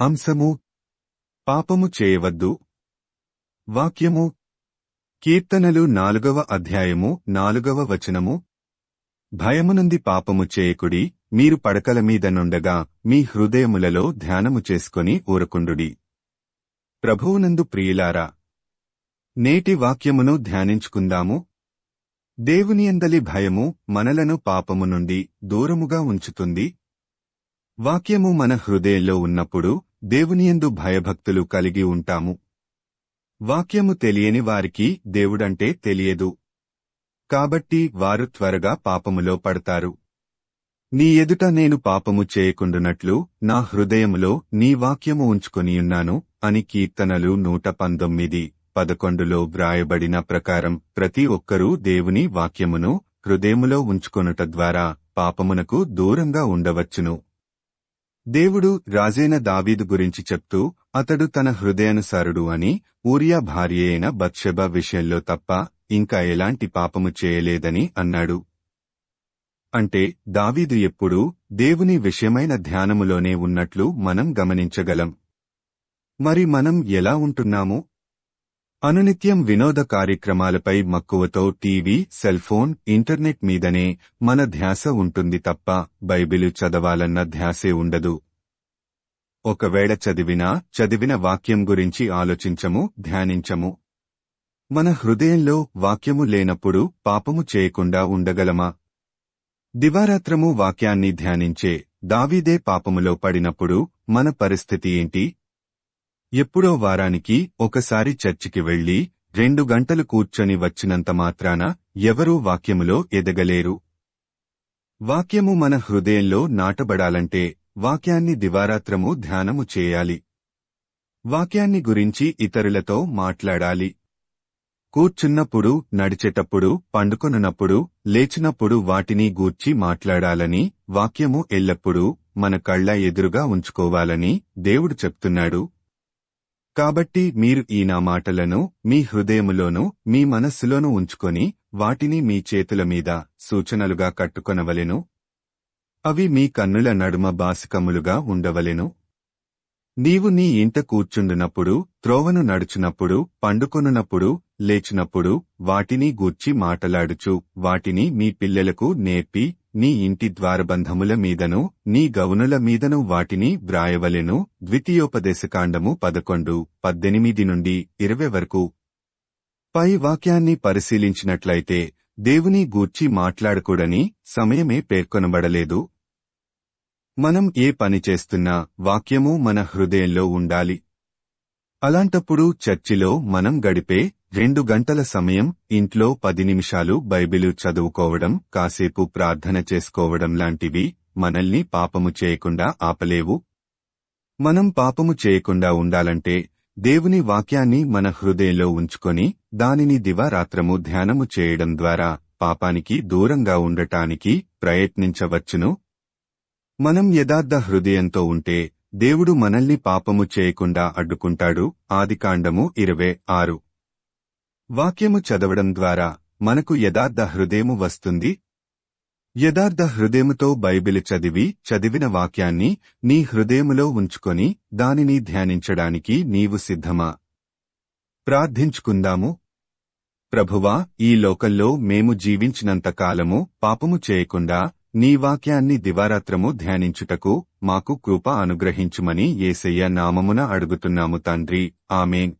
అంశము పాపము చేయవద్దు. వాక్యము కీర్తనలు నాలుగవ అధ్యాయము నాలుగవ వచనము. భయమునుంది పాపము చేయకుడి మీరు పడకల మీద నుండగా మీ హృదయములలో ధ్యానము చేసుకొని ఊరకుండుడి. ప్రభువునందు ప్రియులారా నేటి వాక్యమును ధ్యానించుకుందాము. దేవునియందలి భయము మనలను పాపము నుండి దూరముగా ఉంచుతుంది. వాక్యము మన హృదయంలో ఉన్నప్పుడు దేవునియందు భయభక్తులు కలిగి ఉంటాము. వాక్యము తెలియని వారికి దేవుడంటే తెలియదు. కాబట్టి వారు త్వరగా పాపములో పడతారు. నీ ఎదుట నేను పాపము చేయకుండునట్లు నా హృదయములో నీ వాక్యము ఉంచుకొనియున్నాను అని కీర్తనలు నూట పంతొమ్మిది పదకొండులో వ్రాయబడిన ప్రకారం ప్రతి ఒక్కరూ దేవుని వాక్యమును హృదయములో ఉంచుకొనుట ద్వారా పాపమునకు దూరంగా ఉండవచ్చును. దేవుడు రాజైన దావీదు గురించి చెప్తూ అతడు తన హృదయానుసారుడు అని ఊరియా భార్య అయిన బత్షెబ విషయంలో తప్ప ఇంకా ఎలాంటి పాపము చేయలేదని అన్నాడు. అంటే దావీదు ఎప్పుడూ దేవుని విషయమైన ధ్యానములోనే ఉన్నట్లు మనం గమనించగలం. మరి మనం ఎలా ఉంటున్నాము? అనునిత్యం వినోద కార్యక్రమాలపై మక్కువతో టీవీ సెల్ఫోన్ ఇంటర్నెట్ మీదనే మన ధ్యాస ఉంటుంది తప్ప బైబిలు చదవాలన్న ధ్యాసే ఉండదు. ఒకవేళ చదివినా చదివిన వాక్యం గురించి ఆలోచించము ధ్యానించము. మన హృదయంలో వాక్యము లేనప్పుడు పాపము చేయకుండా ఉండగలమా? దివారాత్రము వాక్యాన్ని ధ్యానించే దావీదే పాపములో పడినప్పుడు మన పరిస్థితి ఏంటి? ఎప్పుడో వారానికి ఒకసారి చర్చికి వెళ్ళి రెండు గంటలు కూర్చొని వచ్చినంత మాత్రాన ఎవరూ వాక్యములో ఎదగలేరు. వాక్యము మన హృదయంలో నాటబడాలంటే వాక్యాన్ని దివారాత్రము ధ్యానము చేయాలి. వాక్యాన్ని గురించి ఇతరులతో మాట్లాడాలి. కూర్చున్నప్పుడు నడిచేటప్పుడు పండుకొనున్నప్పుడు లేచినప్పుడు వాటిని గూర్చి మాట్లాడాలని వాక్యము ఎల్లప్పుడూ మన కళ్ళ ఎదురుగా ఉంచుకోవాలని దేవుడు చెప్తున్నాడు. కాబట్టి మీరు ఈ నా మాటలను మీ హృదయములోనూ మీ మనస్సులోనూ ఉంచుకొని వాటిని మీ చేతుల మీద సూచనలుగా కట్టుకొనవలెను. అవి మీ కన్నుల నడుమ బాసికములుగా ఉండవలెను. నీవు నీ ఇంట కూర్చుండునప్పుడు త్రోవను నడుచునప్పుడు పండుకొనున్నప్పుడు లేచినప్పుడు వాటిని గూర్చి మాటలాడుచు వాటిని మీ పిల్లలకు నేర్పి నీ ఇంటి ద్వారబంధముల మీదను నీ గౌనుల మీదను వాటిని వ్రాయవలెను. ద్వితీయోపదేశకాండము పదకొండు పద్దెనిమిది నుండి ఇరవై వరకు. పై వాక్యాన్ని పరిశీలించినట్లయితే దేవుని గూర్చి మాట్లాడకూడని సమయమే పేర్కొనబడలేదు. మనం ఏ పని చేస్తున్నా వాక్యము మన హృదయంలో ఉండాలి. అలాంటప్పుడు చర్చిలో మనం గడిపే రెండు గంటల సమయం ఇంట్లో పది నిమిషాలు బైబిలు చదువుకోవడం కాసేపు ప్రార్థన చేసుకోవడం లాంటివి మనల్ని పాపము చేయకుండా ఆపలేవు. మనం పాపము చేయకుండా ఉండాలంటే దేవుని వాక్యాన్ని మన హృదయంలో ఉంచుకొని దానిని దివారాత్రము ధ్యానము చేయడం ద్వారా పాపానికి దూరంగా ఉండటానికి ప్రయత్నించవచ్చును. మనం యథార్థ హృదయంతో ఉంటే దేవుడు మనల్ని పాపము చేయకుండా అడ్డుకుంటాడు. ఆదికాండము ఇరవై ఆరు. వాక్యము చదవడం ద్వారా మనకు యథార్థ హృదయము వస్తుంది. యథార్థ హృదయముతో బైబిలు చదివి చదివిన వాక్యాన్ని నీ హృదయములో ఉంచుకొని దానిని ధ్యానించడానికి నీవు సిద్ధమా? ప్రార్థించుకుందాము. ప్రభువా ఈ లోకంలో మేము జీవించినంత కాలము పాపము చేయకుండా నీ వాక్యాన్ని దివారాత్రము ధ్యానించుటకు మాకు కృప అనుగ్రహించుమని ఏసయ్య నామమున అడుగుతున్నాము తండ్రి. ఆమెన్.